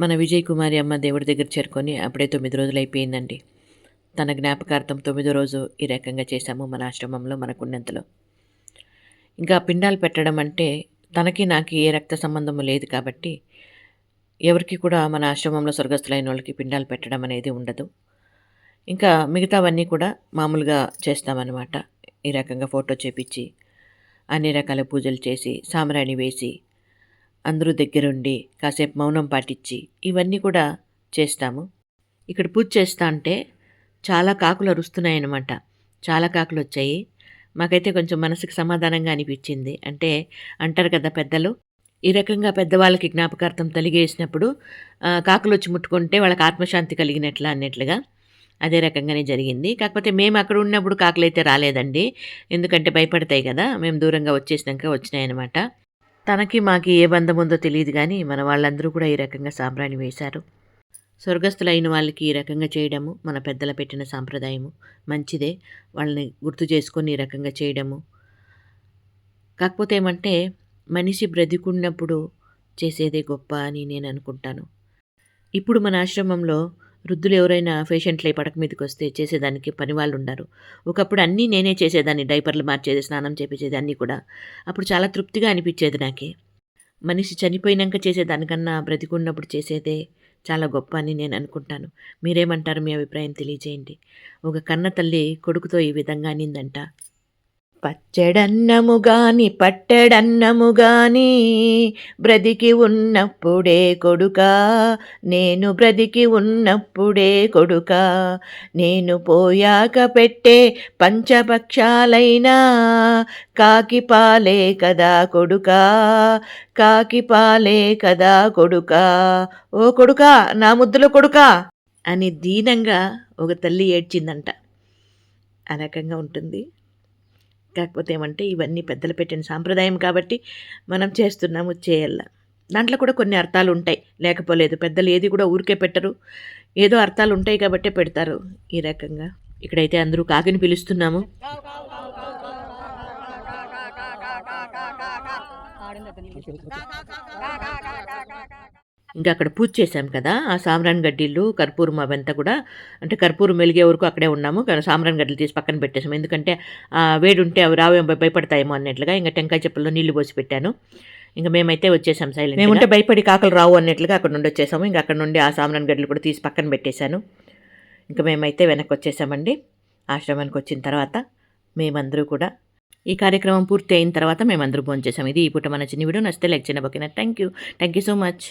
మన విజయ్ కుమారి అమ్మ దేవుడి దగ్గర చేరుకొని అప్పుడే తొమ్మిది రోజులు అయిపోయిందండి తన జ్ఞాపకార్థం తొమ్మిదో రోజు ఈ రకంగా చేశాము మన ఆశ్రమంలో మనకున్నంతలో ఇంకా పిండాలు పెట్టడం అంటే తనకి నాకు ఏ రక్త సంబంధము లేదు కాబట్టి ఎవరికి కూడా మన ఆశ్రమంలో స్వర్గస్థులైన వాళ్ళకి పిండాలు పెట్టడం అనేది ఉండదు. ఇంకా మిగతావన్నీ కూడా మామూలుగా చేస్తామన్నమాట. ఈ రకంగా ఫోటో చేపించి అన్ని రకాల పూజలు చేసి సామరాణి వేసి అందరూ దగ్గరుండి కాసేపు మౌనం పాటించి ఇవన్నీ కూడా చేస్తాము. ఇక్కడ పూజ చేస్తా అంటే చాలా కాకులు అరుస్తున్నాయన్నమాట. చాలా కాకులు వచ్చాయి. మాకైతే కొంచెం మనసుకు సమాధానంగా అనిపించింది. అంటే అంటారు కదా పెద్దలు ఈ రకంగా పెద్దవాళ్ళకి జ్ఞాపకార్థం తలిగేసినప్పుడు కాకులు వచ్చి ముట్టుకుంటే వాళ్ళకి ఆత్మశాంతి కలిగినట్లా అన్నట్లుగా అదే రకంగానే జరిగింది. కాకపోతే మేము అక్కడ ఉన్నప్పుడు కాకులు అయితే రాలేదండి. ఎందుకంటే భయపడతాయి కదా. మేము దూరంగా వచ్చేసినాక వచ్చినాయన్నమాట. తనకి మాకి ఏ బంధం ఉందో తెలియదు కానీ మన వాళ్ళందరూ కూడా ఈ రకంగా సాంబ్రాణి వేశారు. స్వర్గస్థులైన వాళ్ళకి ఈ రకంగా చేయడము మన పెద్దల పెట్టిన సాంప్రదాయము మంచిదే. వాళ్ళని గుర్తు చేసుకొని ఈ రకంగా చేయడము. కాకపోతే ఏమంటే మనిషి బ్రతికున్నప్పుడు చేసేదే గొప్ప అని నేను అనుకుంటాను. ఇప్పుడు మన ఆశ్రమంలో వృద్ధులు ఎవరైనా పేషెంట్లు పడక మీదకి వస్తే చేసేదానికి పని వాళ్ళు ఉన్నారు ఒకప్పుడు అన్నీ నేనే చేసేదాన్ని డైపర్లు మార్చేది స్నానం చేపించేది అన్నీ కూడా. అప్పుడు చాలా తృప్తిగా అనిపించేది నాకే. మనిషి చనిపోయినాక చేసేదానికన్నా బ్రతికున్నప్పుడు చేసేదే చాలా గొప్ప అని నేను అనుకుంటాను. మీరేమంటారు మీ అభిప్రాయం తెలియజేయండి. ఒక కన్న తల్లి కొడుకుతో ఈ విధంగా అనిందంట. పచ్చడన్నము గాని పట్టెడన్నము గాని బ్రతికి ఉన్నప్పుడే కొడుకా నేను బ్రతికి ఉన్నప్పుడే కొడుక నేను పోయాక పెట్టే పంచపక్షాలైనా కాకి పాలే కదా కొడుకా కాకి పాలే కదా కొడుకా ఓ కొడుకా నా ముద్దుల కొడుకా అని దీనంగా ఒక తల్లి ఏడ్చిందంట. ఆ రకంగా ఉంటుంది. కాకపోతే ఏమంటే ఇవన్నీ పెద్దలు పెట్టిన సాంప్రదాయం కాబట్టి మనం చేస్తున్నాము చేయాల. దాంట్లో కూడా కొన్ని అర్థాలు ఉంటాయి. లేకపోలేదు పెద్దలు ఏది కూడా ఊరికే పెట్టరు. ఏదో అర్థాలు ఉంటాయి కాబట్టే పెడతారు ఈ రకంగా. ఇక్కడైతే అందరూ కాకిని పిలుస్తున్నాము. ఇంకా అక్కడ పూజ చేశాం కదా ఆ సామ్రాన్ గడ్డీలు కర్పూరం అవంతా కూడా అంటే కర్పూరం వెలిగే వరకు అక్కడే ఉన్నాము. కానీ సాంబ్రాన్ గడ్డలు తీసి పక్కన పెట్టేసాము ఎందుకంటే ఆ వేడి ఉంటే అవి రావే భయపడతాయేమో అన్నట్లుగా ఇంకా టెంకాయ చెప్పుల్లో నీళ్ళు పోసి పెట్టాను. ఇంకా మేమైతే వచ్చేసాం సైలెంట్ మేముంటే భయపడి కాకలు రావు అన్నట్లుగా అక్కడ నుండి వచ్చేసాము. ఇంకా అక్కడ నుండి ఆ సామ్రాన్ గడ్డలు కూడా తీసి పక్కన పెట్టేశాను. ఇంకా మేమైతే వెనక్కి వచ్చేసామండి. ఆశ్రమానికి వచ్చిన తర్వాత మేమందరూ కూడా ఈ కార్యక్రమం పూర్తి అయిన తర్వాత మేమందరూ భోంచేసాం ఇది ఈ పూట మన చిన్న వీడియో. నచ్చితే like చేయబోకిన thank you thank you so much